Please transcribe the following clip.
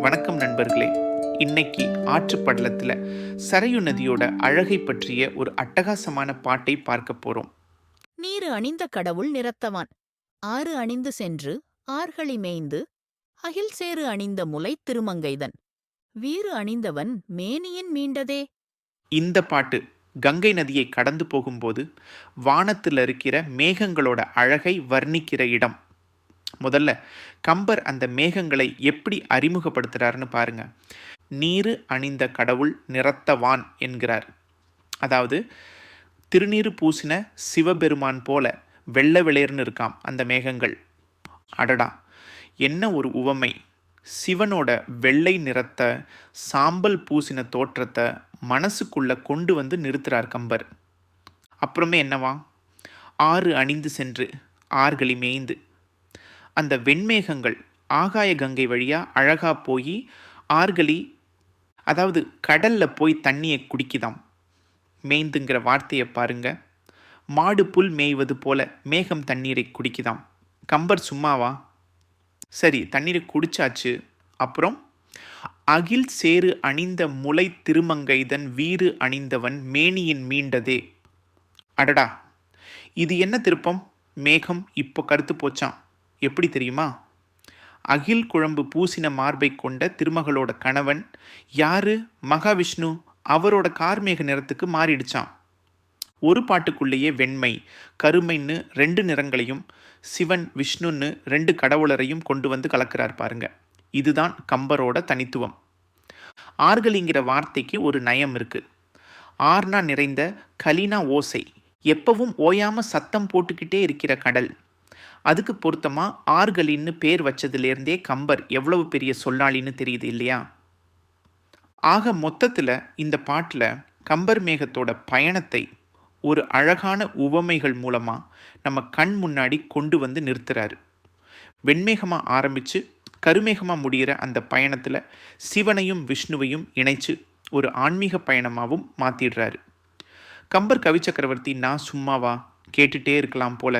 வணக்கம் நண்பர்களே. இன்னைக்கு ஆற்றுப்படலத்தில் சரையு நதியோட அழகை பற்றிய ஒரு அட்டகாசமான பாட்டை பார்க்க போறோம். நீரு அணிந்த கடவுள் நிறத்தவான். ஆறு அணிந்து சென்று ஆர்களி மேய்ந்து அகில் சேறு அணிந்த முலை திருமங்கைதன். வீறு அணிந்தவன் மேனியின் மீண்டதே. இந்த பாட்டு கங்கை நதியை கடந்து போகும்போது வானத்தில் இருக்கிற மேகங்களோட அழகை வர்ணிக்கிற இடம். முதல்ல கம்பர் அந்த மேகங்களை எப்படி அறிமுகப்படுத்துகிறாருன்னு பாருங்க. நீரு அணிந்த கடவுள் நிறத்தவான் என்கிறார். அதாவது திருநீறு பூசின சிவபெருமான் போல வெள்ளை விளையர்னு இருக்காம் அந்த மேகங்கள். அடடா! என்ன ஒரு உவமை! சிவனோட வெள்ளை நிறத்தை சாம்பல் பூசின தோற்றத்தை மனசுக்குள்ளே கொண்டு வந்து நிறுத்துறார் கம்பர். அப்புறமே என்னவா? ஆறு அணிந்து சென்று ஆறுகளி மேய்ந்து அந்த வெண்மேகங்கள் ஆகாய கங்கை வழியாக அழகாக போய் ஆர்கலி அதாவது கடலில் போய் தண்ணியை குடிக்குதாம். மேய்ந்துங்கிற வார்த்தையை பாருங்க. மாடு புல் மேய்வது போல மேகம் தண்ணீரை குடிக்குதாம். கம்பர் சும்மாவா? சரி தண்ணீரை குடிச்சாச்சு. அப்புறம்? அகில் சேறு அணிந்த முளை திருமங்கைதன் வீறு அணிந்தவன் மேனியின் மீண்டதே. அடடா! இது என்ன திருப்பம்? மேகம் இப்போ கருத்து போச்சான் எப்படி தெரியுமா? அகில் குழம்பு பூசின மார்பை கொண்ட திருமகளோட கணவன் யாரு? மகாவிஷ்ணு. அவரோட கார்மேக நிறத்துக்கு மாறிடுச்சான் ஒரு பாட்டுக்குள்ளேயே வெண்மை கருமைன்னு ரெண்டு நிறங்களையும் சிவன் விஷ்ணுன்னு ரெண்டு கடவுளரையும் கொண்டு வந்து கலக்கிறார் பாருங்க. இதுதான் கம்பரோட தனித்துவம். ஆர்கலிங்கிற வார்த்தைக்கு ஒரு நயம் இருக்கு. ஆர்னா நிறைந்த கலினா ஓசை எப்பவும் ஓயாம சத்தம் போட்டுக்கிட்டே இருக்கிற கடல். அதுக்கு பொருத்தமா ஆர்கலின்னு பேர் வச்சதுலேருந்தே கம்பர் எவ்வளவு பெரிய சொல்லாளின்னு தெரியுது இல்லையா? ஆக மொத்தத்தில் இந்த பாட்டில் கம்பர் மேகத்தோட பயணத்தை ஒரு அழகான உவமைகள் மூலமாக நம்ம கண் முன்னாடி கொண்டு வந்து நிறுத்துறாரு. வெண்மேகமாக ஆரம்பித்து கருமேகமாக முடிகிற அந்த பயணத்தில் சிவனையும் விஷ்ணுவையும் இணைச்சு ஒரு ஆன்மீக பயணமாகவும் மாற்றிடுறாரு கம்பர் கவி சக்கரவர்த்தி நான் சும்மாவா? கேட்டுட்டே இருக்கலாம் போல.